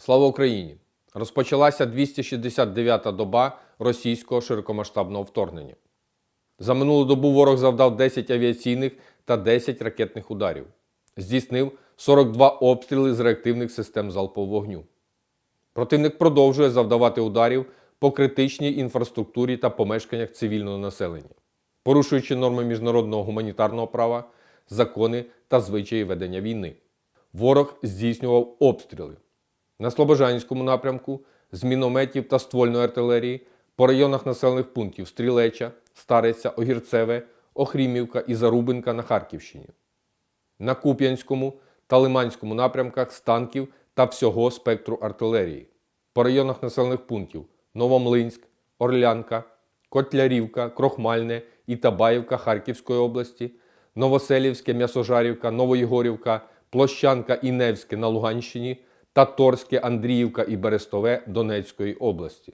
Слава Україні! Розпочалася 269-та доба російського широкомасштабного вторгнення. За минулу добу ворог завдав 10 авіаційних та 10 ракетних ударів. Здійснив 42 обстріли з реактивних систем залпового вогню. Противник продовжує завдавати ударів по критичній інфраструктурі та помешканнях цивільного населення, порушуючи норми міжнародного гуманітарного права, закони та звичаї ведення війни. Ворог здійснював обстріли на Слобожанському напрямку з мінометів та ствольної артилерії по районах населених пунктів Стрілеча, Стариця, Огірцеве, Охрімівка і Зарубинка на Харківщині, на Куп'янському та Лиманському напрямках з танків та всього спектру артилерії, по районах населених пунктів Новомлинськ, Орлянка, Котлярівка, Крохмальне і Табаївка Харківської області, Новоселівське, М'ясожарівка, Новоєгорівка, Площанка і Невське на Луганщині та Торське, Андріївка і Берестове Донецької області.